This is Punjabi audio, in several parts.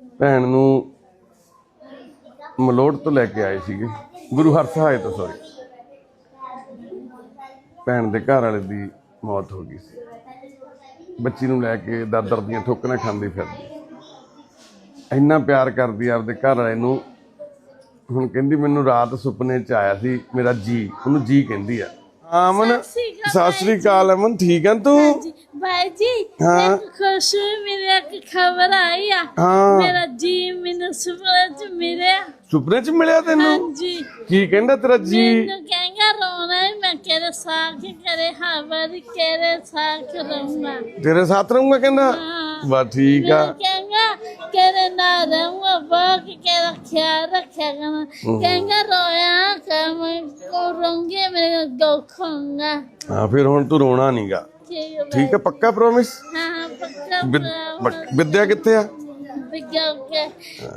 ਭੈਣ ਨੂੰ ਮਲੋਟ ਤੋਂ ਲੈ ਕੇ ਆਏ ਸੀਗੇ। ਗੁਰੂ ਹਰਸਹਾਏ ਤੋਂ ਸੌਰੀ ਭੈਣ ਦੇ ਘਰ ਵਾਲੇ ਦੀ ਮੌਤ ਹੋ ਗਈ ਸੀ। ਬੱਚੀ ਨੂੰ ਲੈ ਕੇ ਦਾਦਰ ਦੀਆਂ ਠੋਕਰਾਂ ਖਾਂਦੀ ਫਿਰਦੀ। ਇੰਨਾ ਪਿਆਰ ਕਰਦੀ ਆ ਆਪਦੇ ਘਰ ਵਾਲੇ ਨੂੰ। ਹੁਣ ਕਹਿੰਦੀ ਮੈਨੂੰ ਰਾਤ ਸੁਪਨੇ 'ਚ ਆਇਆ ਸੀ ਮੇਰਾ ਜੀ ਉਹਨੂੰ ਜੀ ਕਹਿੰਦੀ ਆ। ਹਾਂ ਅਮਨ ਸਤਿ ਸ੍ਰੀ ਅਕਾਲ ਅਮਨ ਠੀਕ ਆ ਤੂੰ? ਜੀ ਭਾਈ ਜੀ ਹਾਂ। ਇੱਕ ਖੁਸ਼ ਮੇਰੇ ਇੱਕ ਖਬਰ ਆਈ ਆ? ਹਾਂ। ਮੇਰਾ ਜੀ ਮੈਨੂੰ ਸੁਪਨੇ ਚ ਮਿਲਿਆ। ਸੁਪਨੇ 'ਚ ਮਿਲਿਆ ਤੈਨੂੰ? ਹਾਂਜੀ। ਕੀ ਕਹਿੰਦਾ ਤੇਰਾ ਜੀ? ਮੈਨੂੰ ਕਹਿੰਗਾ ਰੋਣਾ ਹੈ, ਮੈਂ ਕਿਹੜੇ ਸਾਥ ਕਰੇ ਹਵਾਰੀ ਕਿਹੜੇ ਸਾਥ ਰਹੂੰਗਾ ਤੇਰੇ ਸਾਥ ਰਹੂੰਗਾ ਕਹਿੰਦਾ? ਹਾਂ। ਠੀਕ ਆ। ਮੈਨੂੰ ਕਹਿੰਗਾ ਕਿਹੜੇ ਨਾ ਰਹੂੰਗਾ ਬਾਕ ਕਿਹੜਾ ਖਿਆਲ ਰੱਖਿਆ ਕਰਨਾ ਕਹਿੰਗਾ ਰੋਇਆ ਕਿ ਮੈਂ ਕੋ ਰੋਂਗੇ ਮੇਰੇ ਗੋਖਾਂਗਾ ਹਾਂ ਫਿਰ ਹੁਣ ਤੂੰ ਰੋਣਾ ਨਹੀਂਗਾ ਠੀਕ ਹੈ ਠੀਕ ਪੱਕਾ ਪ੍ਰੋਮਿਸ ਹਾਂ ਪੱਕਾ ਵਿਦਿਆ ਕਿੱਥੇ ਆ? ਵਿਗਿਆ ਕੇ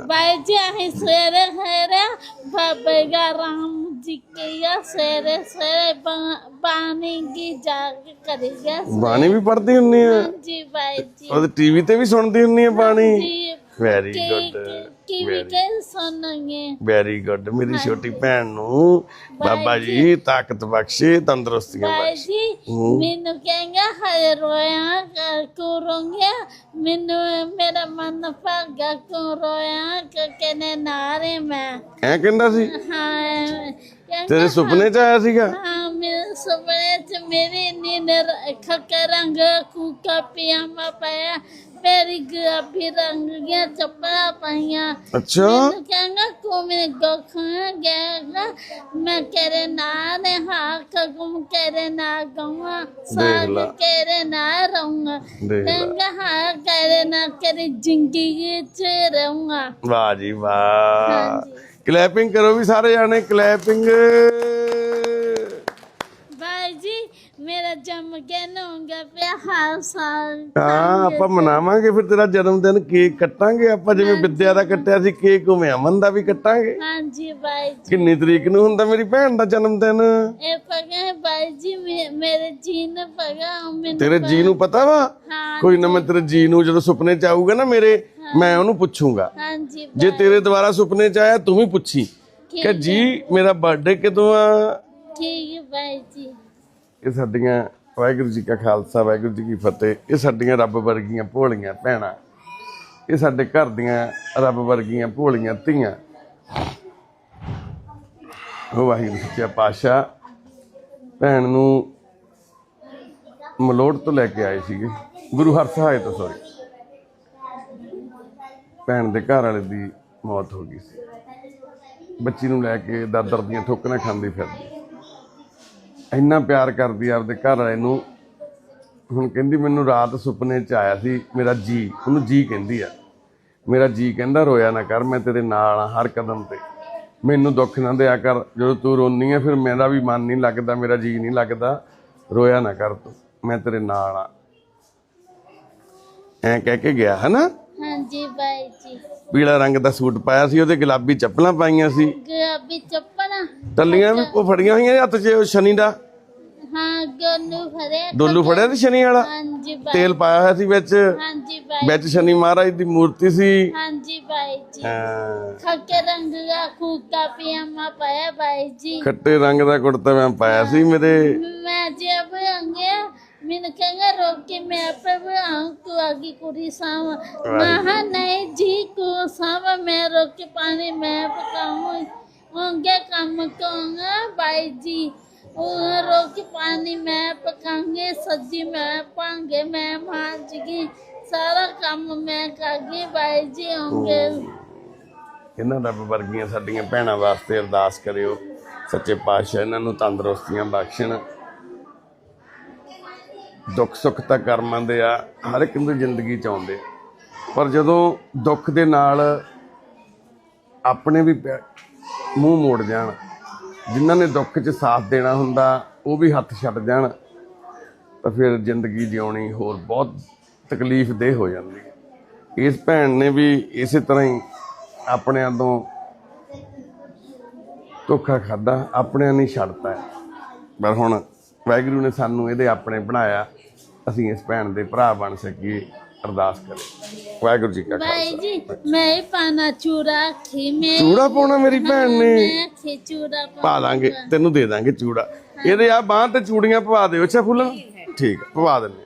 ਬਾਈ ਜੀ ਅਸੀਂ ਸਵੇਰੇ ਸਵੇਰੇ ਬਾਬੇ ਦਾ ਰਾਮ ਜੀ ਕੇ ਆ ਸਵੇਰੇ ਸਵੇਰੇ ਬਾ- ਬਾਣੀ ਕੀ ਜਾਗ ਕਰੀਗਾ ਬਾਣੀ ਵੀ ਪੜ੍ਹਦੀ ਹੁੰਨੀ ਆ? ਜੀ ਬਾਈ ਜੀ। ਉਹਦੇ ਟੀਵੀ ਤੇ ਵੀ ਸੁਣਦੀ ਹੁੰਨੀ ਆ ਬਾਣੀ? ਜੀ ਵੈਰੀ ਕੀ ਗੁੱਡ ਕੀ ਵੀ ਕੇ ਸੁਣਨਗੇ ਵੈਰੀ ਗੁੱਡ ਮੇਰੀ ਛੋਟੀ ਭੈਣ ਨੂੰ ਬਾਬਾ ਜੀ ਤਾਕਤ ਬਖਸ਼ੇ ਤੰਦਰੁਸਤੀਆਂ ਬਾਈ ਬਖਸ਼ੇ। ਜੀ ਮੈਨੂੰ ਕਹਿੰਗਾ ਹਰੇ ਰੋਇਆ ਕੋ ਰੋਂਗਿਆ? ਮੈਨੂੰ ਮੇਰਾ ਮਨ ਭਾਗਾ ਕੋ ਰੋਇਆ ਕਿ ਕਨੇ ਨਾਰੇ ਮੈਂ। ਐ ਕਹਿੰਦਾ ਸੀ? ਹਾਂ ਤੇਰੇ ਸੁਪਨੇ 'ਚ ਆਇਆ ਸੀਗਾ? ਹਾਂ ਮੇਰੇ ਸੁਪਨੇ ਚ ਮੇਰੀ ਨੀਂਦ ਖੱਕੇ ਰੰਗ ਕੂਕਾ ਪਜਾਮਾ ਪਾਇਆ। ਮੇਰੀ ਗੁਲਾਬੀ ਰੰਗ ਦੀਆਂ ਚੱਪਲਾਂ ਪਾਈਆਂ। ਅੱਛਾ। ਮੈਨੂੰ ਕਹਿੰਗਾ ਕੋ ਮੇਰੇ ਗੋਖਾਂ ਗਿਆ ਮੈਂ ਤੇਰੇ ਨਾਲ ਨੇ ਹਾਕ ਗੁਮ ਤੇਰੇ ਨਾਲ ਗਵਾ। ਸਾਗ ਲਾ। ਤੇਰੇ ਰਹੂੰਗਾ। ਦੇਖ ਲੈ। ਕਹਿੰਗਾ ਹਾਂ ਤੇਰੇ ਨਾਲ ਤੇਰੀ ਜ਼ਿੰਦਗੀ ਚ ਰਹੂੰਗਾ। ਵਾਹ ਜੀ ਵਾਹ। ਹਾਂਜੀ। ਕਲੈਪਿੰਗ ਕਰੋ ਵੀ ਸਾਰੇ ਜਾਣੇ ਕਲੈਪਿੰਗ ਬਾਈ ਜੀ ਹਰ ਸਾਲ ਹਾਂ ਆਪਾਂ ਮਨਾਵਾਂਗੇ ਫਿਰ ਤੇਰਾ ਜਨਮ ਦਿਨ ਕੇਕ ਕੱਟਾਂਗੇ ਆਪਾਂ ਜਿਵੇਂ ਵਿਦਿਆ ਦਾ ਕੱਟਿਆ ਸੀ ਕੇਕ ਉਵੇਂ ਅਮਨ ਦਾ ਵੀ ਕੱਟਾਂਗੇ। ਹਾਂਜੀ ਬਾਈ ਜੀ। ਕਿੰਨੀ ਤਰੀਕ ਨੂੰ ਹੁੰਦਾ ਮੇਰੀ ਭੈਣ ਦਾ ਜਨਮ ਦਿਨ? ਇਹ ਪਗਾ ਬਾਈ ਜੀ ਮੇ- ਮੇਰੇ ਜੀ ਨੇ ਪਗਾ ਮੈਨੂੰ ਤੇਰੇ ਜੀ ਨੂੰ ਪਤਾ ਵਾ? ਕੋਈ ਨਾ ਮੈਂ ਤੇਰੇ ਜੀ ਨੂੰ ਜਦੋਂ ਸੁਪਨੇ ਚ ਆਊਗਾ ਨਾ ਮੇਰੇ ਮੈਂ ਉਹਨੂੰ ਪੁੱਛੂੰਗਾ। ਹਾਂਜੀ ਜੇ ਤੇਰੇ ਦੁਆਰਾ ਸੁਪਨੇ ਚ ਆਇਆ ਤੂੰ ਵੀ ਪੁੱਛੀ। ਕਿ ਜੀ ਮੇਰਾ ਬਰਥਡੇ ਕਦੋਂ ਆ? ਠੀਕ ਹੈ ਬਾਈ ਜੀ। ਇਹ ਸਾਡੀਆਂ ਵਾਹਿਗੁਰੂ ਜੀ ਕਾ ਖਾਲਸਾ, ਵਾਹਿਗੁਰੂ ਜੀ ਕੀ ਫਤਿਹ। ਇਹ ਸਾਡੀਆਂ ਰੱਬ ਵਰਗੀਆਂ ਭੋਲੀਆਂ ਭੈਣਾਂ। ਇਹ ਸਾਡੇ ਘਰ ਦੀਆਂ ਰੱਬ ਵਰਗੀਆਂ ਭੋਲੀਆਂ ਧੀਆਂ। ਉਹ ਵਾਹਿਗੁਰੂ ਸੱਚਾ ਪਾਤਸ਼ਾਹ, ਭੈਣ ਨੂੰ ਮਲੋਟ ਤੋਂ ਲੈ ਕੇ ਆਏ ਸੀਗੇ। ਗੁਰੂ ਹਰਸਹਾਏ ਤੋਂ ਸੌਰੀ ਭੈਣ ਦੇ ਘਰ ਵਾਲੇ ਦੀ ਮੌਤ ਹੋ ਗਈ ਸੀ। ਬੱਚੀ ਨੂੰ ਲੈ ਕੇ ਦਾਦਰ ਦੀਆਂ ਠੋਕਰਾਂ ਖਾਂਦੀ ਫਿਰਦੀ। ਇੰਨਾ ਪਿਆਰ ਕਰਦੀ ਆ ਆਪਦੇ ਘਰ ਵਾਲੇ ਨੂੰ। ਹੁਣ ਕਹਿੰਦੀ ਮੈਨੂੰ ਰਾਤ ਸੁਪਨੇ 'ਚ ਆਇਆ ਸੀ ਮੇਰਾ ਜੀ ਉਹਨੂੰ ਜੀ ਕਹਿੰਦੀ ਆ। ਮੇਰਾ ਜੀ ਕਹਿੰਦਾ ਰੋਇਆ ਨਾ ਕਰ ਮੈਂ ਤੇਰੇ ਨਾਲ ਆ ਹਰ ਕਦਮ ਤੇ। ਮੈਨੂੰ ਦੁੱਖ ਨਾ ਦਿਆ ਕਰ ਜਦੋਂ ਤੂੰ ਰੋਨੀ ਆ ਫਿਰ ਮੇਰਾ ਵੀ ਮਨ ਨਹੀਂ ਲੱਗਦਾ ਮੇਰਾ ਜੀ ਨਹੀਂ ਲੱਗਦਾ। ਰੋਇਆ ਨਾ ਕਰ ਤੂੰ ਮੈਂ ਤੇਰੇ ਨਾਲ ਆ। ਐ ਕਹਿ ਕੇ ਗਿਆ ਹਨਾ? ਹਾਂਜੀ ਬਾਈ ਜੀ। ਪੀਲਾ ਰੰਗ ਦਾ ਸੂਟ ਪਾਇਆ ਸੀ ਉਹਦੇ ਗੁਲਾਬੀ ਚੱਪਲਾਂ ਪਾਈਆਂ ਸੀ। ਗੁਲਾਬੀ ਚੱਪਲਾਂ ਟੱਲੀਆਂ ਵੀ ਉਹ ਫੜੀਆਂ ਹੋਈਆਂ ਹੱਥ 'ਚ ਉਹ ਸ਼ਨੀ ਦਾ? ਹਾਂ ਗੋਨੂ ਡੋਲੂ ਫੜਿਆ ਸੀ ਸ਼ਨੀ ਵਾਲਾ? ਹਾਂਜੀ ਬਾਈ ਤੇਲ ਪਾਇਆ ਹੋਇਆ ਸੀ ਵਿੱਚ? ਹਾਂਜੀ ਬਾਈ ਵਿੱਚ ਸ਼ਨੀ ਮਹਾਰਾਜ ਦੀ ਮੂਰਤੀ ਸੀ। ਹਾਂਜੀ ਬਾਈ ਜੀ। ਹਾਂ, ਖੱਕੇ ਰੰਗ ਦਾ ਕੂਕਾ ਪਜਾਮਾ ਪਾਇਆ ਬਾਈ ਜੀ। ਖੱਟੇ ਰੰਗ ਦਾ ਕੁੜਤਾ ਮੈਂ ਪਾਇਆ ਸੀ ਮੇਰੇ। ਮੈਂ ਜਬ ਅੰਗਿਆ ਮੈਨੂੰ ਕਹਿੰਗਾ ਰੋਕ ਕੇ ਮੈਂ ਆਪੇ ਬਣਾਉਂ ਤੂੰ ਆਗੀ ਕੁੜੀ ਸਾਮ ਮਹਾ ਨਹੀਂ ਜੀ ਕੋ ਸਾਮ ਮੈਂ ਰੋਕ ਕੇ ਪਾਣੀ ਮੈਂ ਪਕਾਉਂ ਹੋਂਗੇ ਕੰਮ ਕਰਾਂਗਾ ਬਾਈ ਜੀ ਉਹ ਰੋਕ ਪਾਣੀ ਮੈਂ ਪਕਾਂਗੇ ਸਬਜ਼ੀ ਮੈਂ ਪਾਂਗੇ, ਮੈਂ ਮਾਂਜਗੀ, ਸਾਰਾ ਕੰਮ ਮੈਂ ਕਰਾਂਗੀ, ਬਾਈ ਜੀ ਹੋਂਗੇ ਇਹਨਾਂ ਰੱਬ ਵਰਗੀਆਂ ਸਾਡੀਆਂ ਭੈਣਾਂ ਵਾਸਤੇ ਅਰਦਾਸ ਕਰਿਓ। ਸੱਚੇ ਪਾਤਸ਼ਾਹ ਇਹਨਾਂ ਨੂੰ ਤੰਦਰੁਸਤੀਆਂ ਬਖਸ਼ਣ। ਦੁੱਖ ਸੁੱਖ ਤਾਂ ਕਰਮਾਂ ਦੇ ਆ, ਹਰ ਇੱਕ ਦੀ ਜ਼ਿੰਦਗੀ ਚ ਆਉਂਦੇ। ਪਰ ਜਦੋਂ ਦੁੱਖ ਦੇ ਨਾਲ ਆਪਣੇ ਵੀ ਮੂੰਹ ਮੋੜ ਜਾਣ। ਜਿਨ੍ਹਾਂ ਨੇ ਦੁੱਖ 'ਚ ਸਾਥ ਦੇਣਾ ਹੁੰਦਾ, ਉਹ ਵੀ ਹੱਥ ਛੱਡ ਜਾਣ। ਤਾਂ ਫਿਰ ਜ਼ਿੰਦਗੀ ਜਿਉਣੀ ਹੋਰ ਬਹੁਤ ਤਕਲੀਫ ਦੇਹ ਹੋ ਜਾਂਦੀ। ਹੈ ਇਸ ਭੈਣ ਨੇ ਵੀ ਇਸੇ ਤਰ੍ਹਾਂ ਹੀ ਆਪਣਿਆਂ ਤੋਂ ਧੋਖਾ ਖਾਦਾ ਆਪਣਿਆਂ ਨੇ ਛੱਡਤਾ। ਪਰ ਹੁਣ ਵਾਹਿਗੁਰੂ ਨੇ ਸਾਨੂੰ ਇਹਦੇ ਆਪਣੇ ਬਣਾਇਆ। ਅਸੀਂ ਇਸ ਭੈਣ ਦੇ ਭਰਾ ਬਣ ਸਕੀਏ। ਅਰਦਾਸ ਕਰੇ। ਵਾਹਿਗੁਰੂ ਜੀ ਕਾ ਭਾਈ ਜੀ ਮੈਂ ਪਾਣਾ ਚੂੜਾ ਖੀ ਮੈਂ ਚੂੜਾ ਪਾਉਣਾ ਮੇਰੀ ਭੈਣ ਨੇ। ਖੀ ਚੂੜਾ ਪਾ ਦਾਂਗੇ ਤੈਨੂੰ ਦੇ ਦਾਂਗੇ ਚੂੜਾ। ਇਹਦੇ ਆ ਬਾਹ ਤੇ ਚੂੜੀਆਂ ਪਵਾ ਦਿਓ ਅੱਛਾ ਫੁੱਲਣ ਠੀਕ ਹੈ, ਪਵਾ ਦਿੰਦੇ।